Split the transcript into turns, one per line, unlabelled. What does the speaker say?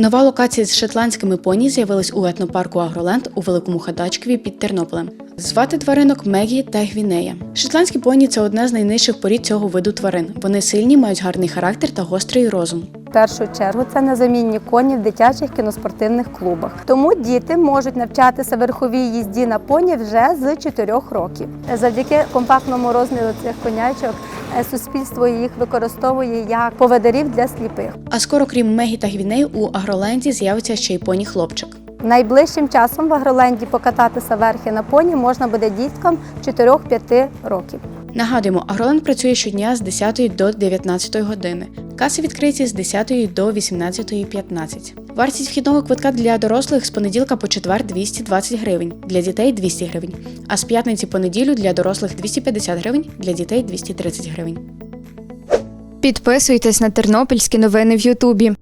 Нова локація з шотландськими поні з'явилась у етнопарку Агроленд у Великому Хадачкові під Тернополем. Звати тваринок Мегі та Гвінея. Шотландські поні це одне з найнижчих порід цього виду тварин. Вони сильні, мають гарний характер та гострий розум.
В першу чергу це незамінні коні в дитячих кіноспортивних клубах. Тому діти можуть навчатися верховій їзді на поні вже з 4 років. Завдяки компактному розміру цих конячок суспільство їх використовує як поведарів для сліпих.
А скоро, крім Мегі та гвіней, у Агроленді з'явиться ще й поні хлопчик.
Найближчим часом в Агроленді покататися верхи на поні можна буде діткам 4-5 років.
Нагадуємо, Агроленд працює щодня з 10 до 19 години. Каси відкриті з 10 до 18.15. Вартість вхідного квитка для дорослих з понеділка по четвер 220 гривень, для дітей 200 гривень, а з п'ятниці по неділю для дорослих 250 гривень, для дітей 230 гривень.
Підписуйтесь на тернопільські новини в Ютубі.